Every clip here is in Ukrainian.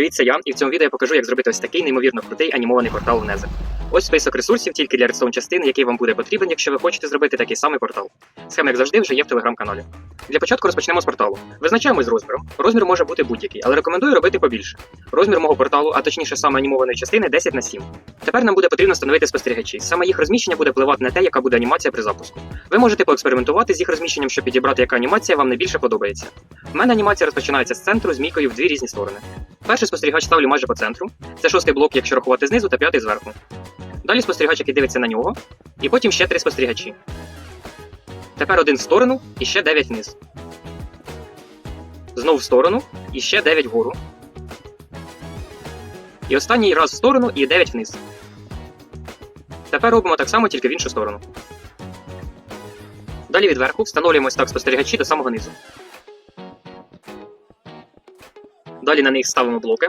Привіт, це я, і в цьому відео я покажу, як зробити ось такий неймовірно крутий анімований портал Nether. Ось список ресурсів тільки для редстоун частини, який вам буде потрібен, якщо ви хочете зробити такий самий портал. Схема, як завжди, вже є в телеграм-каналі. Для початку розпочнемо з порталу. Визначаємо з розміром. Розмір може бути будь-який, але рекомендую робити побільше. Розмір мого порталу, а точніше саме анімованої частини 10 на 7. Тепер нам буде потрібно встановити спостерігачі. Саме їх розміщення буде впливати на те, яка буде анімація при запуску. Ви можете поекспериментувати з їх розміщенням, щоб підібрати, яка анімація вам найбільше подобається. У мене анімація розпочинається з центру з мійкою в дві різні сторони. Перший спостерігач ставлю майже по центру. Це шостий блок, якщо рахувати знизу, та п'ятий зверху. Далі спостерігач, який дивиться на нього, і потім ще три спостерігачі. Тепер один в сторону і ще 9 вниз. Знов в сторону і ще 9 вгору. І останній раз в сторону і 9 вниз. Тепер робимо так само, тільки в іншу сторону. Далі відверху встановлюємо так спостерігачі до самого низу. Далі на них ставимо блоки.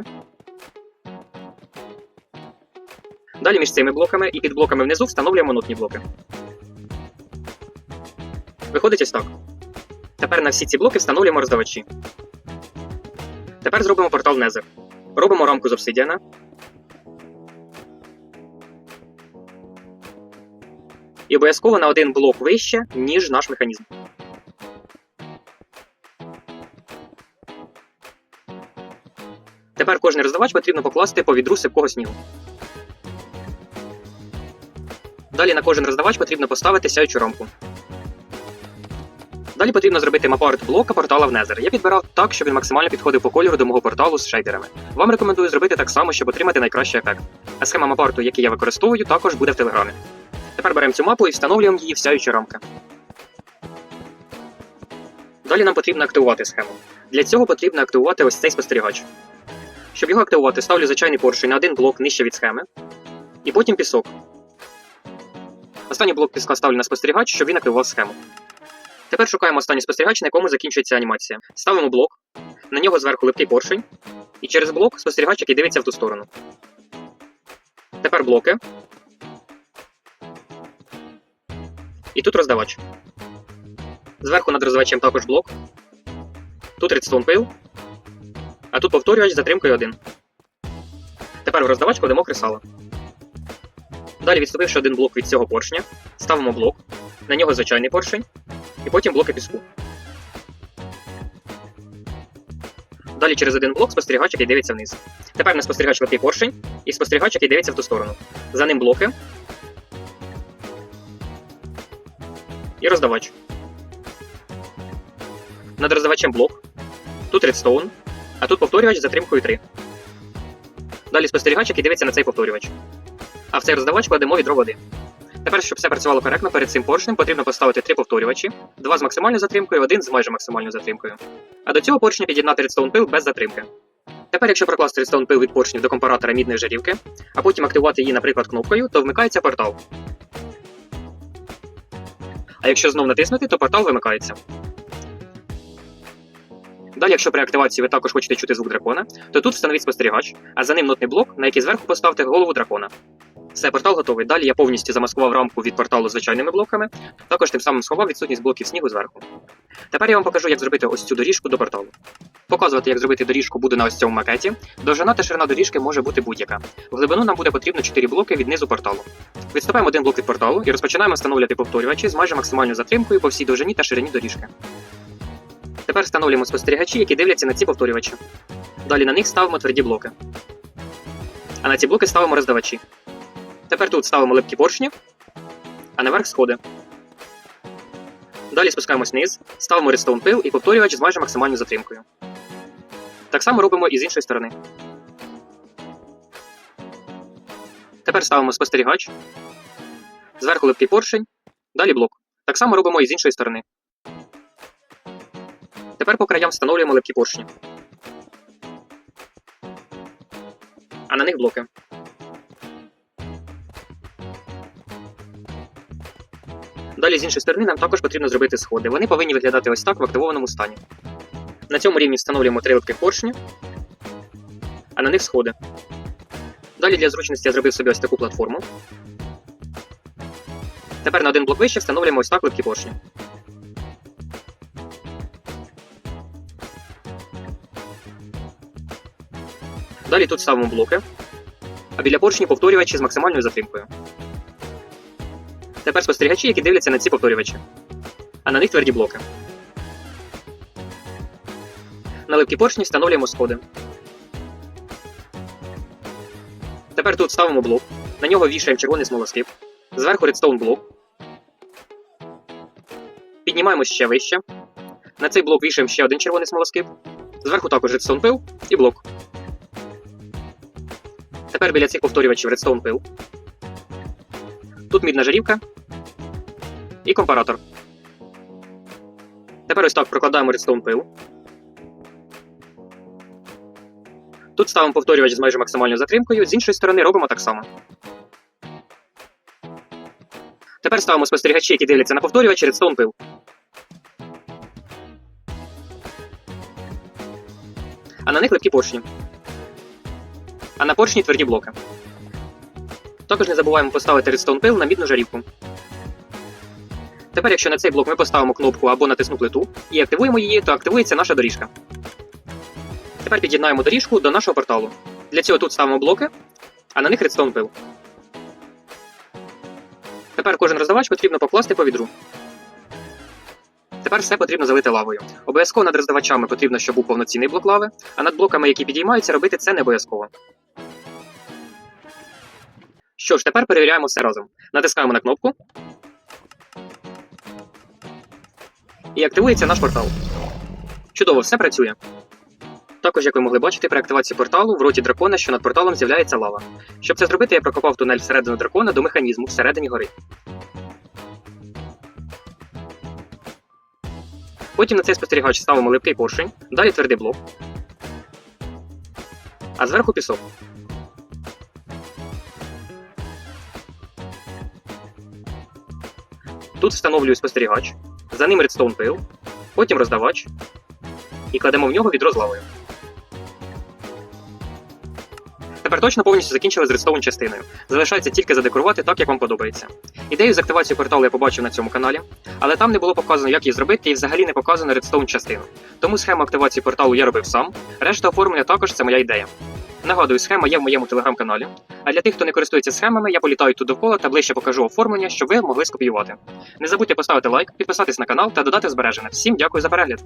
Далі між цими блоками і під блоками внизу встановлюємо нотні блоки. Виходить ось так. Тепер на всі ці блоки встановлюємо роздавачі. Тепер зробимо портал Nether. Робимо рамку з обсидіана. І обов'язково на один блок вище, ніж наш механізм. Тепер кожний роздавач потрібно покласти по відру сипкого снігу. Далі на кожен роздавач потрібно поставити сяючу рамку. Далі потрібно зробити мапарт блока портала в Nether. Я підбирав так, щоб він максимально підходив по кольору до мого порталу з шейдерами. Вам рекомендую зробити так само, щоб отримати найкращий ефект. А схема мапарту, який я використовую, також буде в телеграмі. Тепер беремо цю мапу і встановлюємо її в сяючі рамки. Далі нам потрібно активувати схему. Для цього потрібно активувати ось цей спостерігач. Щоб його активувати, ставлю звичайний поршень на один блок нижче від схеми, і потім пісок. Останній блок піска ставлю на спостерігач, щоб він активував схему. Тепер шукаємо останній спостерігач, на якому закінчується анімація. Ставимо блок, на нього зверху липкий поршень, і через блок спостерігач, який дивиться в ту сторону. Тепер блоки. І тут роздавач. Зверху над роздавачем також блок. Тут редстоун пил. А тут повторювач з затримкою 1. Тепер в роздавач кладемо кресало. Далі, відступивши один блок від цього поршня, ставимо блок, на нього звичайний поршень, і потім блоки піску. Далі через один блок спостерігач, який дивиться вниз. Тепер на спостерігач летить поршень і спостерігач, який дивиться в ту сторону. За ним блоки. І роздавач. Над роздавачем блок. Тут редстоун, а тут повторювач затримкою 3. Далі спостерігач, який дивиться на цей повторювач. А в цей роздавач кладемо відро води. Тепер, щоб все працювало коректно, перед цим поршнем потрібно поставити три повторювачі: два з максимальною затримкою, один з майже максимальною затримкою. А до цього поршня під'єднати редстоун пил без затримки. Тепер, якщо прокласти редстоун пил від поршнів до компаратора мідної жарівки, а потім активувати її, наприклад, кнопкою, то вмикається портал. А якщо знов натиснути, то портал вимикається. Далі, якщо при активації ви також хочете чути звук дракона, то тут встановіть спостерігач, а за ним нотний блок, на який зверху поставте голову дракона. Все, портал готовий. Далі я повністю замаскував рамку від порталу звичайними блоками, також тим самим сховав відсутність блоків снігу зверху. Тепер я вам покажу, як зробити ось цю доріжку до порталу. Показувати, як зробити доріжку буду на ось цьому макеті. Довжина та ширина доріжки може бути будь-яка. В глибину нам буде потрібно 4 блоки від низу порталу. Відступаємо один блок від порталу і розпочинаємо встановлювати повторювачі з майже максимальною затримкою по всій довжині та ширині доріжки. Тепер встановлюємо спостерігачі, які дивляться на ці повторювачі. Далі на них ставимо тверді блоки. А на ці блоки ставимо роздавачі. Тепер тут ставимо липкі поршні, а наверх сходи. Далі спускаємось вниз, ставимо редстоун пил і повторювач з майже максимальною затримкою. Так само робимо і з іншої сторони. Тепер ставимо спостерігач. Зверху липкий поршень, далі блок. Так само робимо і з іншої сторони. Тепер по краям встановлюємо липкі поршні. А на них блоки. Далі з іншої сторони нам також потрібно зробити сходи. Вони повинні виглядати ось так в активованому стані. На цьому рівні встановлюємо три липких поршні, а на них сходи. Далі для зручності я зробив собі ось таку платформу. Тепер на один блок вище встановлюємо ось так липкі поршні. Далі тут ставимо блоки, а біля поршні повторювачі з максимальною затримкою. Тепер спостерігачі, які дивляться на ці повторювачі, а на них тверді блоки. На липкі поршні встановлюємо сходи. Тепер тут ставимо блок, на нього вішаємо червоний смолоскип, зверху редстоун блок. Піднімаємо ще вище. На цей блок вішаємо ще один червоний смолоскип. Зверху також редстоун пил і блок. Тепер біля цих повторювачів редстоун пил. Тут мідна жарівка і компаратор. Тепер ось так прокладаємо редстоун пил. Тут ставимо повторювач з майже максимальною затримкою, з іншої сторони робимо так само. Тепер ставимо спостерігачі, які дивляться на повторювач редстоун пил. А на них липкі поршні. А на поршні тверді блоки. Також не забуваємо поставити редстоун пил на мідну жарівку. Тепер, якщо на цей блок ми поставимо кнопку або натисну плиту і активуємо її, то активується наша доріжка. Тепер під'єднаємо доріжку до нашого порталу. Для цього тут ставимо блоки, а на них редстоун пил. Тепер кожен роздавач потрібно покласти по відру. Тепер все потрібно залити лавою. Обов'язково над роздавачами потрібно, щоб був повноцінний блок лави, а над блоками, які підіймаються, робити це не обов'язково. Що ж, тепер перевіряємо все разом. Натискаємо на кнопку. І активується наш портал. Чудово, все працює. Також, як ви могли бачити, при активації порталу в роті дракона, що над порталом з'являється лава. Щоб це зробити, я прокопав тунель всередину дракона до механізму всередині гори. Потім на цей спостерігач ставимо липкий поршень, далі твердий блок, а зверху пісок. Тут встановлюю спостерігач, за ним редстоун пил, потім роздавач і кладемо в нього відро з лавою. Тепер точно повністю закінчили з редстоун частиною. Залишається тільки задекорувати так, як вам подобається. Ідею з активацією порталу я побачив на цьому каналі, але там не було показано, як її зробити, і взагалі не показано редстоун частину. Тому схему активації порталу я робив сам. Решта оформлення також це моя ідея. Нагадую, схема є в моєму телеграм-каналі. А для тих, хто не користується схемами, я політаю тут довкола та ближче покажу оформлення, щоб ви могли скопіювати. Не забудьте поставити лайк, підписатись на канал та додати збережене. Всім дякую за перегляд!